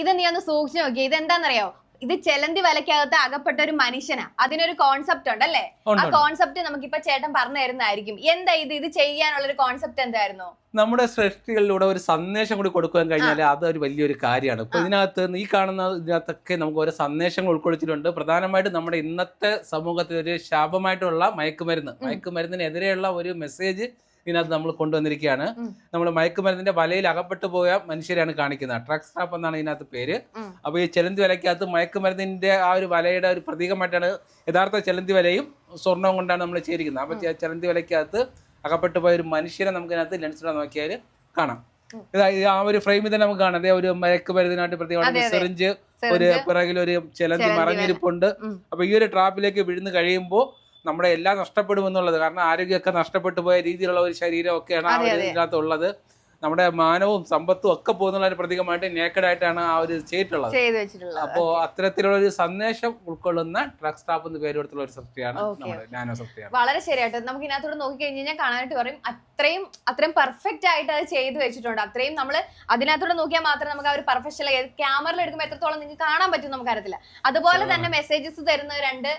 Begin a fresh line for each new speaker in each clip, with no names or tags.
ഇത് നീ ഒന്ന് സൂക്ഷിച്ചു നോക്കി ഇത് എന്താണെന്നറിയോ ഇത് ചെലന്തി വലക്കകത്ത് അകപ്പെട്ട ഒരു മനുഷ്യനാ. അതിനൊരു കോൺസെപ്റ്റ് ഉണ്ടല്ലേ ആ
കോൺസെപ്റ്റ് നമുക്ക്
കോൺസെപ്റ്റ് നമുക്കിപ്പോ ചേട്ടൻ പറഞ്ഞു തരുന്നതായിരിക്കും. എന്താ ഇത്? ഇത് ചെയ്യാനുള്ള ഒരു കോൺസെപ്റ്റ് എന്തായിരുന്നു?
നമ്മുടെ സൃഷ്ടികളിലൂടെ ഒരു സന്ദേശം കൂടി കൊടുക്കാൻ കഴിഞ്ഞാൽ അത് ഒരു വലിയൊരു കാര്യമാണ്. ഇപ്പൊ ഇതിനകത്ത് ഈ കാണുന്ന ഇതിനകത്തൊക്കെ നമുക്ക് ഓരോ സന്ദേശങ്ങൾ ഉൾക്കൊള്ളിച്ചിട്ടുണ്ട്. പ്രധാനമായിട്ടും നമ്മുടെ ഇന്നത്തെ സമൂഹത്തിൽ ഒരു ശാപമായിട്ടുള്ള മയക്കുമരുന്ന്. മയക്കുമരുന്നിനെതിരെയുള്ള ഒരു മെസ്സേജ് ഇതിനകത്ത് നമ്മൾ കൊണ്ടുവന്നിരിക്കുകയാണ്. നമ്മൾ മയക്കുമരുന്നിന്റെ വലയിൽ അകപ്പെട്ടു പോയ മനുഷ്യരെയാണ് കാണിക്കുന്നത്. ട്രക്ക് സ്റ്റാപ്പ് എന്നാണ് ഇതിനകത്ത് പേര്.
അപ്പൊ
അപ്പോൾ ഈ ചെലന്തി വലയ്ക്കകത്ത് മയക്കുമരുന്നിന്റെ ആ ഒരു വലയുടെ ഒരു പ്രതീകമായിട്ടാണ് യഥാർത്ഥ ചെലന്തി വലയും സ്വർണവും കൊണ്ടാണ് നമ്മൾ ചേരിക്കുന്നത് അപ്പോൾ ചെലന്തി വലയ്ക്കകത്ത് അകപ്പെട്ടു പോയ ഒരു മനുഷ്യരെ നമുക്ക് ഇതിനകത്ത് ലെൻസിലൂടെ നോക്കിയാൽ കാണാം. ആ ഒരു ഫ്രെയിമിൽ തന്നെ നമുക്ക് കാണാം. അതേ ഒരു മയക്കുമരുന്നിനായിട്ട്
അതെ,
പ്രത്യേകമായിട്ട് സെറിഞ്ച് ഒരു പിറകിൽ ഒരു ചെലന്തി മറഞ്ഞിരിപ്പുണ്ട്. അപ്പൊ ഈ ഒരു ട്രാപ്പിലേക്ക് വീഴുന്നു കഴിയുമ്പോൾ നമ്മുടെ എല്ലാം നഷ്ടപ്പെടും എന്നുള്ളത് കാരണം ആരോഗ്യമൊക്കെ നഷ്ടപ്പെട്ടു പോയ രീതിയിലുള്ള ഒരു ശരീരമൊക്കെയാണ് ആ ഒരു നമ്മുടെ മാനവും സമ്പത്തും ഒക്കെ പോകുന്നുള്ള ഒരു പ്രതീകമായിട്ട് നേക്കഡ് ആയിട്ടാണ് ആ ഒരു ചെയ്തിട്ടുള്ളത്. അപ്പോ അത്തരത്തിലുള്ള ഒരു സന്ദേശം ഉൾക്കൊള്ളുന്ന ട്രക്ക് സ്റ്റാപ്പ് എന്ന് പേര് കൊടുത്തുള്ള ഒരു സൃഷ്ടിയാണ്. നമ്മുടെ നാനോ സൃഷ്ടിയാണ്.
വളരെ ശരിയായിട്ട് നമുക്ക് ഇതിനകത്തോട് നോക്കി കഴിഞ്ഞ് കഴിഞ്ഞാൽ കാണാനായിട്ട് പറയും അത്രയും അത്രയും പെർഫെക്റ്റ് ആയിട്ട് അത് ചെയ്തു വെച്ചിട്ടുണ്ട്. അത്രയും നമ്മൾ അതിനകത്തോടെ നോക്കിയാൽ മാത്രം നമുക്ക് ആ ഒരു പെർഫെക്ഷൻ ക്യാമറയിൽ എടുക്കുമ്പോൾ എത്രത്തോളം നിങ്ങൾക്ക് കാണാൻ പറ്റും നമുക്കറിയത്തില്ല അതുപോലെ തന്നെ മെസ്സേജസ് തരുന്ന രണ്ട്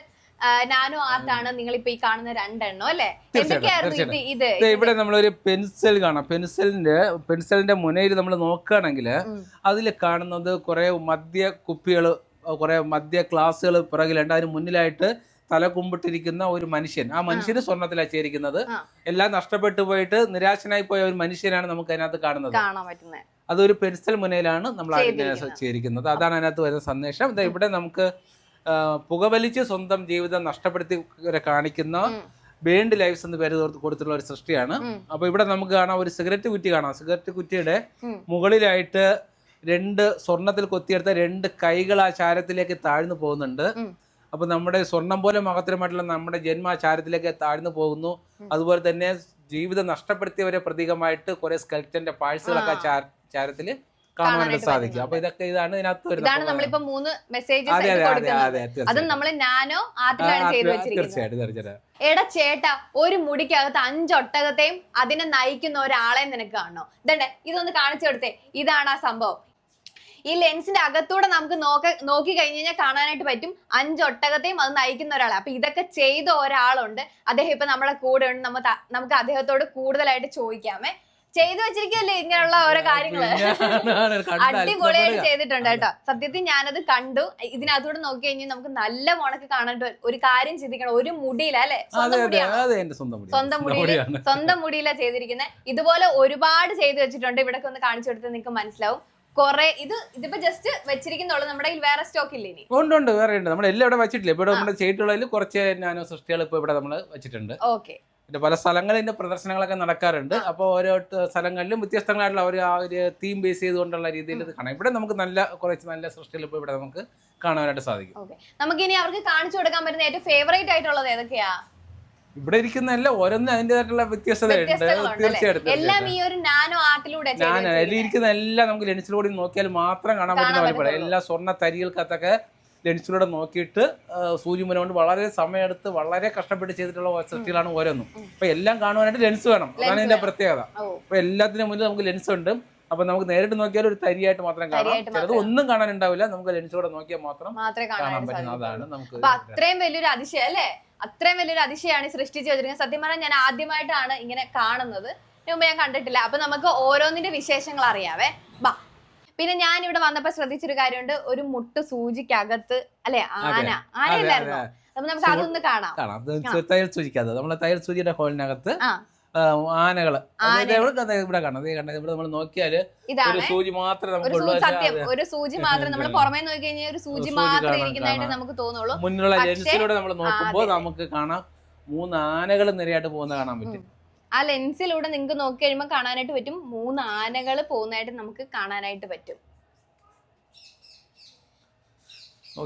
നാനോ ആർട്ടാണ് നിങ്ങൾ ഇപ്പൊ ഈ കാണുന്ന രണ്ടെണ്ണം അല്ലെ? എന്തൊക്കെയായിരുന്നു ഇത്?
ഇവിടെ നമ്മളൊരു പെൻസിൽ കാണാം. പെൻസിലിന്റെ പെൻസിലിന്റെ മുനയിൽ നമ്മൾ നോക്കുകയാണെങ്കിൽ. അതിൽ കാണുന്നത് കുറെ മദ്യ കുപ്പികൾ കുറെ മദ്യ ക്ലാസ്സുകൾ പിറകിലുണ്ട്. അതിന് മുന്നിലായിട്ട് തല കുമ്പിട്ടിരിക്കുന്ന ഒരു മനുഷ്യൻ. ആ മനുഷ്യന് സ്വർണത്തിലാണ് ചേരിക്കുന്നത് എല്ലാം നഷ്ടപ്പെട്ടു പോയിട്ട് നിരാശനായി പോയ ഒരു മനുഷ്യനാണ് നമുക്ക് അതിനകത്ത് കാണുന്നത് അതൊരു പെൻസിൽ മുനയിലാണ് നമ്മൾ. ചേരിക്കുന്നത് അതാണ് അതിനകത്ത് വരുന്ന സന്ദേശം. ഇവിടെ നമുക്ക് പുകവലിച്ച് സ്വന്തം ജീവിതം നഷ്ടപ്പെടുത്തി വരെ കാണിക്കുന്ന ബേൺഡ് ലൈഫ്സ് എന്ന് പേര് കൊടുത്തിട്ടുള്ള ഒരു സൃഷ്ടിയാണ്. അപ്പൊ ഇവിടെ നമുക്ക് കാണാം ഒരു സിഗരറ്റ് കുറ്റി കാണാം. സിഗരറ്റ് കുറ്റിയുടെ മുകളിലായിട്ട് രണ്ട് സ്വർണത്തിൽ കൊത്തിയെടുത്ത രണ്ട് കൈകൾ ആ ചാരത്തിലേക്ക് താഴ്ന്നു പോകുന്നുണ്ട്. അപ്പൊ നമ്മുടെ സ്വർണം പോലെ മഹത്തരമായിട്ടുള്ള നമ്മുടെ ജന്മ ആ ചാരത്തിലേക്ക് താഴ്ന്നു പോകുന്നു. അതുപോലെ തന്നെ ജീവിതം നഷ്ടപ്പെടുത്തിയവരെ പ്രതീകമായിട്ട് കുറെ സ്കെൽറ്റന്റെ പാഴ്സുകളൊക്കെ ചാരത്തിൽ കാണാനായിട്ട് സാധിക്കും. അപ്പൊ ഇതൊക്കെ ഇതാണ് ഇതിനകത്ത്
ഇതാണ് നമ്മളിപ്പോ മൂന്ന് മെസ്സേജസ്
അതെ.
നമ്മൾ നാനോ ആർട്ടിലാണ് ചെയ്തു വെച്ചിരിക്കുന്നത്. എടാ ചേട്ടാ ഒരു മുടിക്കകത്ത് അഞ്ചൊട്ടകത്തെയും അതിനെ നയിക്കുന്ന ഒരാളെ നിനക്ക് കാണണോ? ഇതണ്ടേ ഇതൊന്ന് കാണിച്ചു കൊടുത്തേ. ഇതാണ് ആ സംഭവം. ഈ ലെൻസിന്റെ അകത്തൂടെ നമുക്ക് നോക്ക നോക്കി കഴിഞ്ഞ് കഴിഞ്ഞാൽ കാണാനായിട്ട് പറ്റും. അഞ്ചൊട്ടകത്തെയും അത് നയിക്കുന്ന ഒരാളെ. അപ്പൊ ഇതൊക്കെ ചെയ്ത ഒരാളുണ്ട്. അദ്ദേഹം ഇപ്പൊ നമ്മളെ കൂടെ ഉണ്ട്. നമ്മ നമുക്ക് അദ്ദേഹത്തോട് കൂടുതലായിട്ട് ചോദിക്കാമേ. ചെയ്തു വെച്ചിരിക്കല്ലേ ഇങ്ങനെയുള്ള ഓരോ
കാര്യങ്ങൾ?
അടിപൊളിയായിട്ട് ചെയ്തിട്ടുണ്ട് കേട്ടോ. സത്യത്തിൽ ഞാനത് കണ്ടു. ഇതിനകത്തൂടെ നോക്കി കഴിഞ്ഞാൽ നമുക്ക് നല്ല മുണക്ക് കാണാൻ ഒരു കാര്യം ചിന്തിക്കണം. ഒരു മുടിയില അല്ലെ? സ്വന്തം മുടിയില സ്വന്തം മുടിയിൽ ചെയ്തിരിക്കുന്നത് ഇതുപോലെ ഒരുപാട് ചെയ്തു വെച്ചിട്ടുണ്ട്. ഇവിടെ ഒന്ന് കാണിച്ചു കൊടുത്താൽ നിങ്ങൾക്ക് മനസ്സിലാവും. കൊറേ ഇത് ഇതിപ്പോ ജസ്റ്റ് വെച്ചിരിക്കുന്നുള്ളു. നമ്മുടെ കയ്യിൽ വേറെ സ്റ്റോക്ക് ഇല്ല ഇനി?
ഉണ്ട് ഉണ്ട്. വേറെ ഉണ്ട്. നമ്മൾ എല്ലാം ഇവിടെ വെച്ചിട്ടില്ല. ഇവിടെ നമ്മുടെ ചെയ്തിട്ടുള്ളതിൽ കുറച്ച് നാനോ സൃഷ്ടികൾ ഇപ്പൊ ഇവിടെ നമ്മൾ വെച്ചിട്ടുണ്ട്.
ഓക്കെ
പിന്നെ പല സ്ഥലങ്ങളിൽ ഇതിന്റെ പ്രദർശനങ്ങളൊക്കെ നടക്കാറുണ്ട്. അപ്പോൾ ഓരോ സ്ഥലങ്ങളിലും വ്യത്യസ്തങ്ങളായിട്ടുള്ള ഒരു ആ ഒരു തീം ബേസ് ചെയ്തുകൊണ്ടുള്ള രീതിയിൽ ഇത് കാണാം. ഇവിടെ നമുക്ക് നല്ല കുറച്ച് നല്ല സൃഷ്ടികൾ ഇപ്പോൾ ഇവിടെ നമുക്ക് കാണാനായിട്ട് സാധിക്കും.
നമുക്ക് ഇനി അവർക്ക് കാണിച്ചു കൊടുക്കാൻ പറ്റുന്ന ഏറ്റവും ഫേവറേറ്റ് ആയിട്ടുള്ളത് ഏതൊക്കെയാ?
ഇവിടെ ഇരിക്കുന്ന എല്ലാം ഓരോന്നും അതിന്റെതായിട്ടുള്ള വ്യത്യസ്തതയുണ്ട്. തീർച്ചയായിട്ടും
എല്ലാം ഈ ഒരു നാനോ ആർട്ടിലൂടെ
നാനോ അതിൽ ഇരിക്കുന്ന എല്ലാം നമുക്ക് ലെൻസിലൂടെ നോക്കിയാൽ മാത്രം കാണാൻ പറ്റുന്ന. എല്ലാ സ്വർണ തരികൾക്കകത്തൊക്കെ ലെൻസിലൂടെ നോക്കിയിട്ട് സൂചി മുന കൊണ്ട് വളരെ സമയമെടുത്ത് വളരെ കഷ്ടപ്പെട്ട് ചെയ്തിട്ടുള്ള സൃഷ്ടികളാണ് ഓരോന്നും. അപ്പൊ എല്ലാം കാണുവാനായിട്ട് ലെൻസ് വേണം. അതാണ് ഇതിന്റെ പ്രത്യേകത. അപ്പൊ എല്ലാത്തിനും മുന്നിൽ നമുക്ക് ലെൻസ് ഉണ്ട്. അപ്പൊ നമുക്ക് നേരിട്ട് നോക്കിയാൽ ഒരു തരിയായിട്ട് മാത്രം കാണാം. ചിലത് ഒന്നും കാണാനുണ്ടാവില്ല. നമുക്ക് ലെൻസിലൂടെ നോക്കിയാൽ മാത്രം കാണാൻ പറ്റുന്ന അതാണ് നമുക്ക്
അത്രയും വലിയൊരു അതിശയം അല്ലേ? അത്രയും വലിയൊരു അതിശയാണ് സൃഷ്ടിച്ചു വെച്ചിരിക്കുന്നത്. സത്യം പറഞ്ഞാൽ ഞാൻ ആദ്യമായിട്ടാണ് ഇങ്ങനെ കാണുന്നത്. മുമ്പ് ഞാൻ കണ്ടിട്ടില്ല. അപ്പൊ നമുക്ക് ഓരോന്നിന്റെ വിശേഷങ്ങൾ അറിയാവേ. ബാ പിന്നെ ഞാൻ ഇവിടെ വന്നപ്പോ ശ്രദ്ധിച്ചൊരു കാര്യമുണ്ട്. ഒരു മുട്ട് സൂചിക്കകത്ത് അല്ലെ? ആന. ആനയില്ലായിരുന്നോ. അപ്പൊ നമുക്ക് അതൊന്ന് കാണാം.
തയ്യൽ സൂചിക്കാതെ നമ്മളെ തയ്യൽ സൂചിയുടെ ഹോളിനകത്ത്
ആനകൾ.
ഇവിടെ കാണാം ഇവിടെ നമ്മൾ നോക്കിയാൽ ഒരു
ഇതാണ്.
സൂചി മാത്രമേ നമുക്ക്
സത്യം. ഒരു സൂചി മാത്രം നമ്മൾ. പുറമേ നോക്കി കഴിഞ്ഞാൽ ഒരു സൂചി മാത്രം ഇരിക്കുന്നതായിട്ട് നമുക്ക് തോന്നുള്ളൂ.
മുന്നിലുള്ള ലെൻസിലൂടെ നമ്മൾ നോക്കുമ്പോൾ നമുക്ക് കാണാം മൂന്ന് ആനകൾ നിരയായിട്ട് പോകുന്ന കാണാൻ പറ്റും.
ആ ലെൻസിലൂടെ നിങ്ങൾക്ക് നോക്കി കഴിയുമ്പോൾ കാണാനായിട്ട് പറ്റും. മൂന്ന് ആനകൾ പോകുന്നതായിട്ട് നമുക്ക് കാണാനായിട്ട് പറ്റും.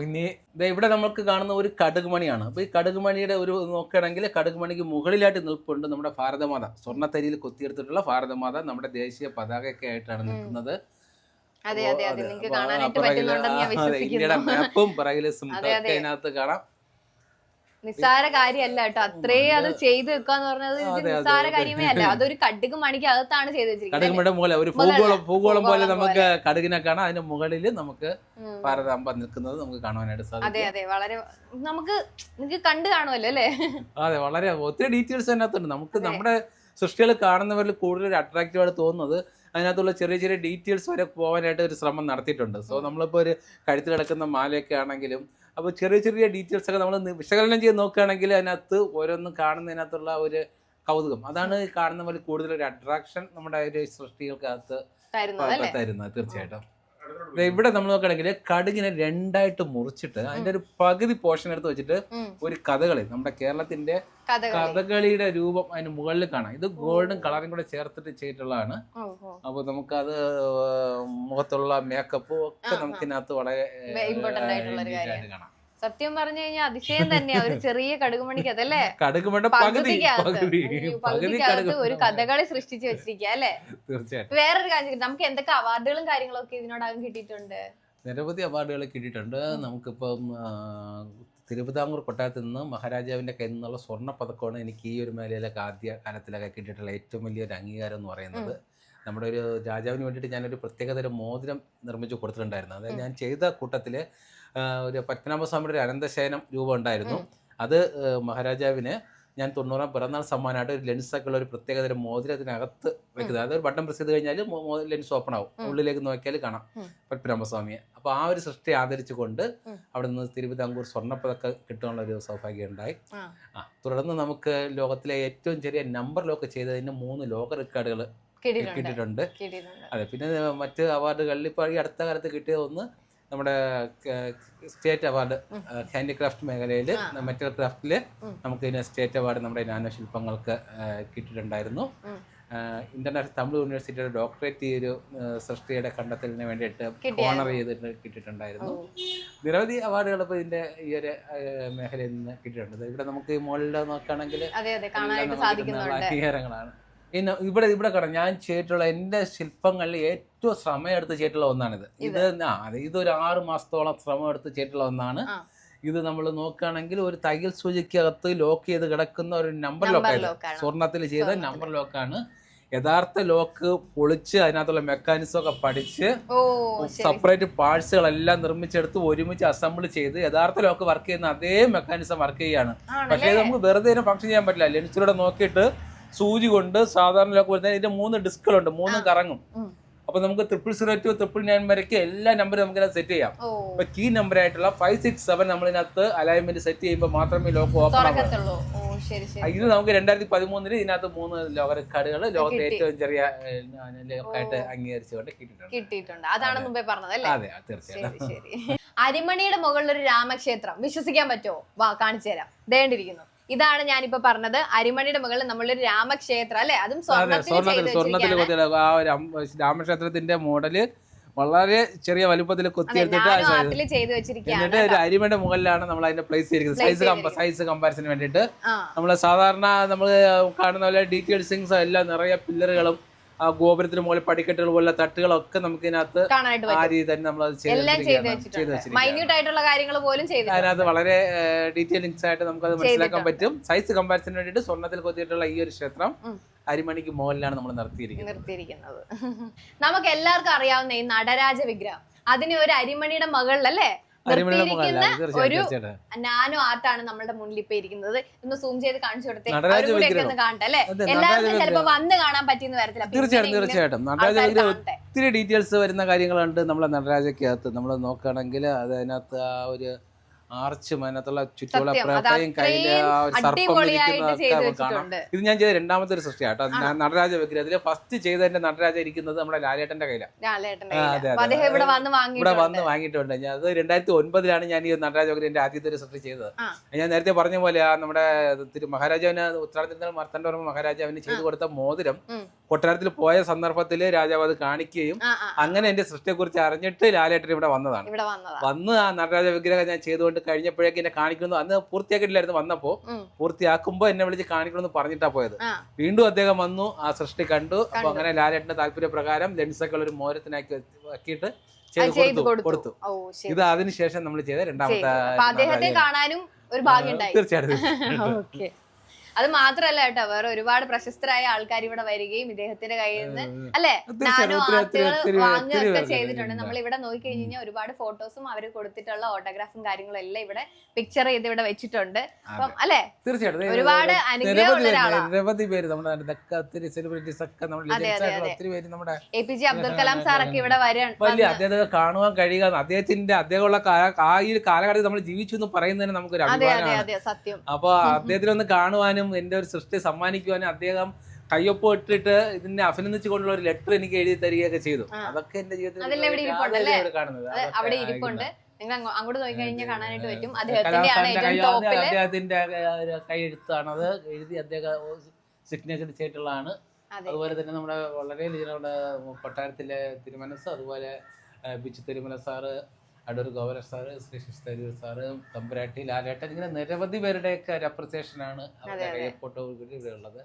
ഇനി ഇവിടെ നമുക്ക് കാണുന്ന ഒരു കടുകുമണിയാണ്. അപ്പൊ ഈ കടുകുമണിയുടെ ഒരു നോക്കുകയാണെങ്കിൽ കടുകുമണിക്ക് മുകളിലായിട്ട് നിൽപ്പുണ്ട് നമ്മുടെ ഭാരതമാത. സ്വർണത്തരിയിൽ കൊത്തിയെടുത്തിട്ടുള്ള ഭാരതമാത നമ്മുടെ ദേശീയ പതാകയൊക്കെ ആയിട്ടാണ് നിൽക്കുന്നത്. ഇന്ത്യയുടെ മാപ്പും
പറയിലും
അതിനകത്ത് കാണാം.
നിസ്സാര കാര്യമല്ല കേട്ടോ. അത്രേ അത് ചെയ്തു വെക്കാന്ന് പറഞ്ഞത് ഇത്
അതെ, അതെ,
നിസ്സാര കാര്യമേ അല്ല. അതൊരു കടുക് മണിക്ക് അകത്താണ് ചെയ്ത് വെച്ചിരിക്കുന്നത്.
പോലെ ഒരു ഭൂഗോളം ഭൂഗോളം പോലെ നമുക്ക് കടുകിനെ കാണാം. അതിന്റെ മുകളിൽ നമുക്ക്
ഉം.
നിൽക്കുന്നത് നമുക്ക് കാണുവാനായിട്ട് സാധിക്കും.
അതെ. അതെ വളരെ നമുക്ക് നിങ്ങൾക്ക് കണ്ടു കാണുമല്ലോ അല്ലേ?
അതെ വളരെ ഒത്തിരി ഡീറ്റെയിൽസ് അതിനകത്തുണ്ട്. നമുക്ക് നമ്മുടെ സൃഷ്ടികൾ കാണുന്നവരിൽ കൂടുതൽ അട്രാക്റ്റീവ് ആയിട്ട് തോന്നുന്നത് അതിനകത്തുള്ള ചെറിയ ചെറിയ ഡീറ്റെയിൽസ് വരെ പോകാനായിട്ട് ഒരു ശ്രമം നടത്തിയിട്ടുണ്ട്. സോ. നമ്മളിപ്പോൾ ഒരു കഴുത്തിൽ കിടക്കുന്ന മാലയൊക്കെ ആണെങ്കിലും അപ്പോൾ ചെറിയ ചെറിയ ഡീറ്റെയിൽസ് ഒക്കെ നമ്മൾ വിശകലനം ചെയ്ത് നോക്കുകയാണെങ്കിൽ അതിനകത്ത് ഓരോന്നും കാണുന്നതിനകത്തുള്ള ഒരു കൗതുകം. അതാണ് കാണുന്ന പോലെ കൂടുതൽ ഒരു അട്രാക്ഷൻ നമ്മുടെ ഒരു സൃഷ്ടികൾക്കകത്ത്
തരുന്നത്.
തീർച്ചയായിട്ടും. ഇവിടെ നമ്മൾ നോക്കുകയാണെങ്കിൽ കടുകിനെ രണ്ടായിട്ട് മുറിച്ചിട്ട് അതിന്റെ ഒരു പകുതി പോർഷൻ എടുത്ത് വെച്ചിട്ട് ഒരു കഥകളി നമ്മുടെ കേരളത്തിന്റെ കഥകളിയുടെ രൂപം അതിന് മുകളിൽ കാണാം. ഇത് ഗോൾഡൻ കളറും കൂടെ ചേർത്തിട്ട് ചെയ്തിട്ടുള്ളതാണ്.
അപ്പൊ നമുക്ക്
അത് നമുക്കത് മുഖത്തുള്ള മേക്കപ്പും ഒക്കെ
ആ, ആ.
നമുക്ക് ഇതിനകത്ത് വളരെ കാണാം.
സത്യം പറഞ്ഞു കഴിഞ്ഞാൽ അതിശയം തന്നെയാ. ഒരു ചെറിയ കടുകുമണിക്ക് അതല്ലേ പകുതിക്കകത്ത് ഒരു കഥകളി സൃഷ്ടിച്ചു വെച്ചിരിക്കുക അല്ലേ?
തീർച്ചയായിട്ടും.
വേറൊരു കാര്യം നമുക്ക് എന്തൊക്കെ അവാർഡുകളും കാര്യങ്ങളൊക്കെ ഇതിനോടകം കിട്ടിയിട്ടുണ്ട്?
നിരവധി അവാർഡുകൾ കിട്ടിയിട്ടുണ്ട്. നമുക്കിപ്പം തിരുവിതാംകൂർ കൊട്ടാരത്തിൽ നിന്ന് മഹാരാജാവിന്റെ കയ്യിൽ നിന്നുള്ള സ്വർണ പതക്കമാണ് എനിക്ക് ഈ ഒരു മേഖലയിലൊക്കെ ആദ്യ കാലത്തിലൊക്കെ കിട്ടിയിട്ടുള്ള ഏറ്റവും വലിയൊരു അംഗീകാരം എന്ന് പറയുന്നത്. നമ്മുടെ ഒരു രാജാവിന് വേണ്ടിയിട്ട് ഞാനൊരു പ്രത്യേകതരം മോതിരം നിർമ്മിച്ച് കൊടുത്തിട്ടുണ്ടായിരുന്നു. അതായത് ഞാൻ ചെയ്ത കൂട്ടത്തിൽ ഒരു പത്മനാഭസ്വാമിയുടെ ഒരു അനന്തശയനം രൂപം ഉണ്ടായിരുന്നു. അത് മഹാരാജാവിന് ഞാൻ തൊണ്ണൂറാം പിറന്നാൾ സമ്മാനമായിട്ട് ഒരു ലെൻസൊക്കെ ഉള്ള ഒരു പ്രത്യേകതരം മോതിരത്തിനകത്ത് വെക്കുന്നത്. അതൊരു ബട്ടൺ പ്രസ് ചെയ്ത് കഴിഞ്ഞാൽ ലെൻസ് ഓപ്പൺ ആവും. ഉള്ളിലേക്ക് നോക്കിയാൽ കാണാം. പത്മനാഭസ്വാമിയെ. അപ്പോൾ ആ ഒരു സൃഷ്ടി ആദരിച്ചുകൊണ്ട് അവിടെ നിന്ന് തിരുവിതാംകൂർ സ്വർണപ്പതൊക്കെ കിട്ടാനുള്ള ഒരു സൗഭാഗ്യം ഉണ്ടായി.
ആ.
തുടർന്ന് നമുക്ക് ലോകത്തിലെ ഏറ്റവും ചെറിയ നമ്പർ ലോക്ക് ചെയ്തതിന് മൂന്ന് ലോക റെക്കോർഡുകൾ
കിട്ടിയിട്ടുണ്ട്.
അതെ പിന്നെ മറ്റ് അവാർഡുകളിൽ ഇപ്പോൾ ഈ അടുത്ത കാലത്ത് കിട്ടിയ ഒന്ന് നമ്മുടെ സ്റ്റേറ്റ് അവാർഡ്. ഹാൻഡിക്രാഫ്റ്റ് മേഖലയിൽ. മെറ്റൽ ക്രാഫ്റ്റിൽ നമുക്ക് ഇതിന് സ്റ്റേറ്റ് അവാർഡ് നമ്മുടെ നാനോ ശില്പങ്ങൾക്ക് കിട്ടിയിട്ടുണ്ടായിരുന്നു. ഇന്റർനാഷണൽ തമിഴ് യൂണിവേഴ്സിറ്റിയുടെ ഡോക്ടറേറ്റ് ഈ ഒരു സൃഷ്ടിയുടെ കണ്ടെത്തലിന് വേണ്ടിയിട്ട് ഓണർ ചെയ്തിട്ട് കിട്ടിയിട്ടുണ്ടായിരുന്നു. നിരവധി അവാർഡുകൾ ഇപ്പോൾ ഇതിന്റെ ഈ ഒരു മേഖലയിൽ നിന്ന് കിട്ടിയിട്ടുണ്ട്. ഇവിടെ നമുക്ക് ഈ മുകളിൽ നോക്കുകയാണെങ്കിൽ അംഗീകാരങ്ങളാണ് പിന്നെ ഇവിടെ ഇവിടെ കട ഞാൻ ചെയ്തിട്ടുള്ള എന്റെ ശില്പങ്ങളിൽ ഏറ്റവും ശ്രമം എടുത്ത് ചെയ്തിട്ടുള്ള ഒന്നാണിത്. ഇത്. ആ അതെ ഇതൊരു ആറ് മാസത്തോളം ശ്രമം എടുത്ത് ചെയ്തിട്ടുള്ള ഒന്നാണ്. ഇത് നമ്മൾ നോക്കുകയാണെങ്കിൽ ഒരു തയ്യൽ സൂചിക്കകത്ത് ലോക്ക് ചെയ്ത് കിടക്കുന്ന ഒരു നമ്പർ
ലോക്ക്
ലോക്കാണ് സ്വർണത്തിൽ ചെയ്ത നമ്പർ ലോക്കാണ്. യഥാർത്ഥ ലോക്ക് പൊളിച്ച് അതിനകത്തുള്ള മെക്കാനിസം ഒക്കെ പഠിച്ച് സെപ്പറേറ്റ് പാർട്സുകളെല്ലാം നിർമ്മിച്ചെടുത്ത് ഒരുമിച്ച് അസംബിൾ ചെയ്ത് യഥാർത്ഥ ലോക്ക് വർക്ക് ചെയ്യുന്ന അതേ മെക്കാനിസം വർക്ക് ചെയ്യാണ് പക്ഷേ നമുക്ക് വെറുതെ ഫംഗ്ഷൻ ചെയ്യാൻ പറ്റില്ല. ലെൻസിലൂടെ നോക്കിയിട്ട് സൂചി കൊണ്ട് സാധാരണ ലോക്ക് വരുന്നത് ഇതിന്റെ മൂന്ന് ഡിസ്കുകളുണ്ട് മൂന്ന് കറങ്ങും. അപ്പൊ നമുക്ക് triple zero two triple nine വരയ്ക്ക് എല്ലാ നമ്പറും നമുക്ക് സെറ്റ് ചെയ്യാം. അപ്പൊ കീ നമ്പർ ആയിട്ടുള്ള ഫൈവ് സിക്സ് സെവൻ നമ്മൾ ഇതിനകത്ത് അലൈൻമെന്റ് സെറ്റ് ചെയ്യുമ്പോൾ മാത്രമേ ലോക്ക് ഓപ്പൺ ആവുള്ളൂ. ഇത് നമുക്ക് രണ്ടായിരത്തി പതിമൂന്നിൽ ഇതിനകത്ത് മൂന്ന് ലോക റെക്കോർഡുകൾ ലോകത്തെ. ഏറ്റവും ചെറിയ ലോക്കായിട്ട് അംഗീകരിച്ചുകൊണ്ട് കിട്ടിയിട്ടുണ്ട്.
അതാണ് മുമ്പേ പറഞ്ഞത് അല്ലേ?
അതെ തീർച്ചയായിട്ടും.
അരിമണിയുടെ മുകളിൽ ഒരു രാമക്ഷേത്രം. വിശ്വസിക്കാൻ പറ്റുമോ? വാ കാണിച്ചു തരാം. ദേണ്ടിരിക്കുന്നു ഇതാണ് ഞാനിപ്പോ പറഞ്ഞത്. അരിമണിയുടെ മുകളിൽ നമ്മളൊരു രാമക്ഷേത്രം അല്ലെ? അതും
സ്വർണത്തിൽ സ്വർണത്തിൽ രാമക്ഷേത്രത്തിന്റെ മോഡൽ വളരെ ചെറിയ വലുപ്പത്തിൽ കൊത്തിയെടുത്തിട്ട് എന്നിട്ട് ഒരു അരിമയുടെ മുകളിലാണ് നമ്മൾ അതിന്റെ പ്ലേസ് ചെയ്തിരിക്കുന്നത്. സൈസ് സൈസ് കമ്പാരിസന് വേണ്ടിയിട്ട്. നമ്മൾ സാധാരണ നമ്മൾ കാണുന്ന പോലെ ഡീറ്റെയിൽസിങ്സ് എല്ലാം നിറയെ പില്ലറുകളും ആ ഗോപുരത്തിന് മുകളിൽ പടിക്കെട്ടുകൾ പോലെ തട്ടുകളൊക്കെ നമുക്ക് ഇതിനകത്ത് ആ രീതി തന്നെ നമ്മൾ അത്
ചെയ്ത്
അതിനകത്ത് വളരെ ഡീറ്റെയിലിങ്സ് ആയിട്ട് നമുക്ക് അത് മനസ്സിലാക്കാൻ പറ്റും. സൈസ് കമ്പാരിസന് വേണ്ടിയിട്ട് സ്വർണത്തിൽ കൊത്തിയിട്ടുള്ള ഈ ഒരു ക്ഷേത്രം. അരിമണിക്ക് മുകളിലാണ് നമ്മൾ നിർത്തിയിരിക്കുന്നത്.
നിർത്തിയിരിക്കുന്നത്. നമുക്ക് എല്ലാവർക്കും അറിയാവുന്ന ഈ നടരാജ വിഗ്രഹം. അതിന് ഒരു അരിമണിയുടെ മകളിലല്ലേ? നിർത്തിയിരിക്കുന്ന ഒരു നാനോ ആർട്ടാണ് നമ്മുടെ മുന്നിൽ ഇപ്പൊ ഇരിക്കുന്നത്. ഒന്ന് സൂം ചെയ്ത് കാണിച്ചു കൊടുത്തേ. അവരും കൂടെ ഒക്കെ ഒന്ന് കാണട്ടെ അല്ലെ? എല്ലാവർക്കും ചിലപ്പോ വന്ന് കാണാൻ പറ്റിയെന്ന് വരത്തില്ല.
തീർച്ചയായിട്ടും തീർച്ചയായിട്ടും. നടരാജ. ഒത്തിരി ഡീറ്റെയിൽസ് വരുന്ന കാര്യങ്ങളുണ്ട്. നമ്മളെ നടരാജയ്ക്കകത്ത്. നമ്മൾ നോക്കുകയാണെങ്കിൽ അത് അതിനകത്ത് ആ ഒരു ആർച്ചും അതിനകത്തുള്ള ചുറ്റുമുള്ള കയ്യിൽ ആ ഒരു സർപ്പം ഇരിക്കുന്നതൊക്കെ കാണാം. ഇത് ഞാൻ ചെയ്ത രണ്ടാമത്തെ ഒരു ഞാൻ നടരാജ വിഗ്രഹത്തിൽ ഫസ്റ്റ് ചെയ്തതിന്റെ നടരാജ ഇരിക്കുന്നത് നമ്മുടെ ലാലേട്ടന്റെ കയ്യിലാണ്
ഇവിടെ വന്ന് വാങ്ങിയിട്ടുണ്ട്.
ഞാൻ അത് രണ്ടായിരത്തി ഒൻപതിലാണ് ഞാൻ ഈ നടരാജ വിഗ്രഹത്തിന്റെ ആദ്യത്തെ ഒരു സൃഷ്ടി ചെയ്തത്. ഞാൻ നേരത്തെ പറഞ്ഞ പോലെ ആ നമ്മുടെ തിരു മഹാരാജാവിന് മർത്തന്റെ ഓർമ്മ മഹാരാജാവിന് ചെയ്തു കൊടുത്ത മോതിരം കൊട്ടാരത്തിൽ പോയ സന്ദർഭത്തിൽ രാജാവ് അത് കാണിക്കുകയും അങ്ങനെ എന്റെ സൃഷ്ടിയെ കുറിച്ച് അറിഞ്ഞിട്ട് ലാലേട്ടൻ ഇവിടെ വന്നതാണ്. വന്ന് ആ നടരാജ വിഗ്രഹം ഞാൻ ചെയ്തുകൊണ്ട് കഴിഞ്ഞപ്പോഴേക്കും എന്നെ കാണിക്കുന്നു. അന്ന് പൂർത്തിയാക്കിയിട്ടില്ലായിരുന്നു വന്നപ്പോ.
പൂർത്തിയാക്കുമ്പോൾ
പൂർത്തിയാക്കുമ്പോ എന്നെ വിളിച്ച് കാണിക്കണമെന്ന് പറഞ്ഞിട്ടാ പോയത്. വീണ്ടും അദ്ദേഹം വന്നു ആ സൃഷ്ടി കണ്ടു. അപ്പൊ അങ്ങനെ ലാലേട്ടന്റെ താല്പര്യപ്രകാരം ലെൻസൊക്കെ ഉള്ള ഒരു മോരത്തിനാക്കി ആക്കിയിട്ട് ചെയ്ത് കൊടുത്തു ഇത് അതിനുശേഷം നമ്മൾ ചെയ്ത രണ്ടാമത്തെ.
അദ്ദേഹത്തെ കാണാനും ഒരു ഭാഗ്യം
തീർച്ചയായിട്ടും.
അത് മാത്രല്ല കേട്ടോ വേറെ ഒരുപാട് പ്രശസ്തരായ ആൾക്കാർ ഇവിടെ വരികയും ഇദ്ദേഹത്തിന്റെ കയ്യിൽ നിന്ന് അല്ലെ? നാനോ ആർട്ടുകൾ വാങ്ങുകയൊക്കെ ചെയ്തിട്ടുണ്ട്. നമ്മൾ ഇവിടെ നോക്കി കഴിഞ്ഞാൽ ഒരുപാട് ഫോട്ടോസും അവർ കൊടുത്തിട്ടുള്ള ഓട്ടോഗ്രാഫും കാര്യങ്ങളും എല്ലാം ഇവിടെ പിക്ചർ ചെയ്ത് ഇവിടെ വെച്ചിട്ടുണ്ട്. അപ്പം അല്ലെ?
തീർച്ചയായിട്ടും.
ഒരുപാട്
നിരവധി പേര് നമ്മുടെ ഒത്തിരി സെലിബ്രിറ്റീസ് ഒക്കെ. ഒത്തിരി പേര് നമ്മുടെ
A P J Abdul Kalam സാറൊക്കെ ഇവിടെ
വലിയ അദ്ദേഹത്തെ കാണുവാൻ കഴിയുക. അദ്ദേഹത്തിന്റെ അദ്ദേഹമുള്ള ആ ഈ കാലഘട്ടത്തിൽ നമ്മൾ ജീവിച്ചു എന്ന് പറയുന്നതിന് നമുക്കൊരു അഭിമാനമാണ്. അപ്പൊ അദ്ദേഹത്തിനെ ഒന്ന് കാണുവാനും എന്റെ ഒരു സൃഷ്ടി സമ്മാനിക്കുവാനും അദ്ദേഹം കയ്യൊപ്പ് ഇട്ടിട്ട് ഇതിനെ അഭിനന്ദിച്ചുകൊണ്ടുള്ള ഒരു ലെറ്റർ എനിക്ക് എഴുതി തരികയൊക്കെ ചെയ്തു. അതൊക്കെ എന്റെ ജീവിതത്തിൽ കാണുന്നത്.
അവിടെ ഇരിപ്പുണ്ട്. നിങ്ങൾ അങ്ങോട്ട് നോക്കി കഴിഞ്ഞാൽ കാണാനായിട്ട് പറ്റും. അദ്ദേഹത്തിന്റെ
കൈയെഴുത്താണ് അത്. എഴുതി അദ്ദേഹം സിഗ്നേച്ചർ ചെയ്തിട്ടുള്ളതാണ്. അതുപോലെ തന്നെ നമ്മുടെ വളരെ നമ്മുടെ കൊട്ടാരത്തിലെ തിരുമനസ് അതുപോലെ Bichu Thirumala sir Adoor Gopala sir Shri Tharoor sir തമ്പുരാട്ടി ലാലേട്ടൻ ഇങ്ങനെ നിരവധി പേരുടെയൊക്കെ ഒരു അപ്രിസിയേഷൻ ആണ് അവരുടെ
അതെ.
കയ്യപ്പോട്ടോ ഇവിടെ ഉള്ളത്.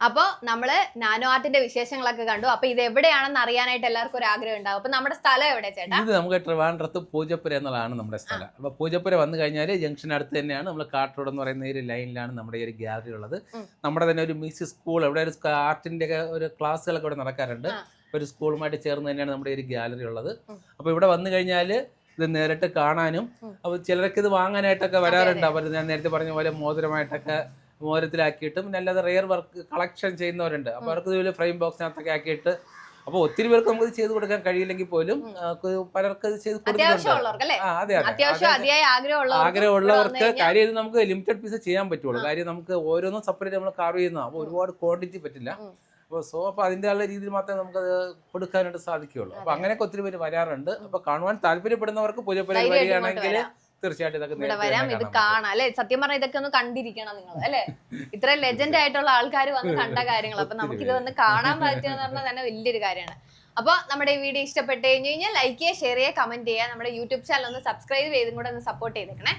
അപ്പോൾ നമ്മൾ നാനോ ആർട്ടിന്റെ വിശേഷങ്ങളൊക്കെ കണ്ടു. അപ്പൊ ഇത് എവിടെയാണെന്ന് അറിയാനായിട്ട് എല്ലാവർക്കും ഒരു ആഗ്രഹം ഉണ്ടാവും. അപ്പൊ നമ്മുടെ സ്ഥലം എവിടെ ചേട്ടാ?
ഇത് നമുക്ക് ട്രിവാൻഡ്രത്ത് പൂജപ്പുര എന്നുള്ളതാണ് നമ്മുടെ സ്ഥലം. അപ്പൊ പൂജപ്പുര വന്നു കഴിഞ്ഞാൽ ജംഗ്ഷൻ അടുത്ത് തന്നെയാണ് നമ്മൾ കാട്ടോട് എന്ന് പറയുന്ന ഒരു ലൈനിലാണ് നമ്മുടെ ഈ ഒരു ഗ്യാലറി ഉള്ളത്. നമ്മുടെ തന്നെ ഒരു മ്യൂസിക് സ്കൂൾ ഇവിടെ ഒരു ആർട്ടിന്റെ ഒരു ക്ലാസ്സുകളൊക്കെ ഇവിടെ നടക്കാറുണ്ട്. ഒരു സ്കൂളുമായിട്ട് ചേർന്ന് തന്നെയാണ് നമ്മുടെ ഒരു ഗ്യാലറി ഉള്ളത്.
അപ്പോൾ
അപ്പൊ ഇവിടെ വന്നു കഴിഞ്ഞാൽ ഇത് നേരിട്ട് കാണാനും
അപ്പോൾ
അപ്പൊ ചിലർക്ക് ഇത് വാങ്ങാനായിട്ടൊക്കെ വരാറുണ്ട്. അവർ ഞാൻ നേരത്തെ പറഞ്ഞ പോലെ മോതിരമായിട്ടൊക്കെ മോതിരത്തിലാക്കിയിട്ടും പിന്നെ അല്ലാതെ റെയർ വർക്ക് കളക്ഷൻ ചെയ്യുന്നവരുണ്ട്. അപ്പോൾ അവർക്ക് ഇതുപോലെ ഫ്രെയിം ബോക്സിനകത്തൊക്കെ ആക്കിയിട്ട് അപ്പോൾ ഒത്തിരി പേർക്ക് നമുക്ക് ചെയ്ത് കൊടുക്കാൻ കഴിയില്ലെങ്കിൽ പോലും പലർക്ക് ഇത് ചെയ്ത് കൊടുക്കുന്നുണ്ട്
ആഗ്രഹമുള്ളവർക്ക്
കാര്യം ഇത് നമുക്ക് ലിമിറ്റഡ് പീസ് ചെയ്യാൻ പറ്റുള്ളൂ. കാര്യം നമുക്ക് ഓരോന്നും സെപ്പറേറ്റ് നമ്മൾ കാർവ് ചെയ്യുന്ന അപ്പോൾ ഒരുപാട് ക്വാണ്ടിറ്റി പറ്റില്ല. അപ്പോൾ സോ അപ്പോൾ അതിന്റെ ഉള്ള രീതിയിൽ മാത്രമേ നമുക്കത് കൊടുക്കാനായിട്ട് സാധിക്കുകയുള്ളൂ. അപ്പോൾ. അങ്ങനെയൊക്കെ ഒത്തിരി പേര് വരാറുണ്ട്. അപ്പോൾ കാണുവാൻ താല്പര്യപ്പെടുന്നവർക്ക് പുതിയ
പുതിയ ഇങ്ങോട്ട്
വരികയാണെങ്കിൽ
വരാം.
തീർച്ചയായിട്ടും ഇതൊക്കെ
വരാം ഇത്. കാണാം. അല്ലെ? സത്യം പറഞ്ഞാൽ ഇതൊക്കെ ഒന്ന് കണ്ടിരിക്കണം നിങ്ങൾ അല്ലെ? ഇത്ര ലെജൻഡ് ആയിട്ടുള്ള ആൾക്കാർ വന്ന് കണ്ട കാര്യങ്ങൾ അപ്പൊ നമുക്ക് ഇത് വന്ന് കാണാൻ പറ്റുക എന്ന് പറഞ്ഞാൽ തന്നെ വലിയൊരു കാര്യമാണ്. അപ്പൊ നമ്മുടെ ഈ വീഡിയോ ഇഷ്ടപ്പെട്ട് കഴിഞ്ഞ് കഴിഞ്ഞാൽ ലൈക്ക് ചെയ്യുക ഷെയർ ചെയ്യുക കമന്റ് ചെയ്യുക. നമ്മുടെ യൂട്യൂബ് ചാനൽ ഒന്ന് സബ്സ്ക്രൈബ് ചെയ്തും കൂടെ ഒന്ന് സപ്പോർട്ട് ചെയ്തേക്കണേ.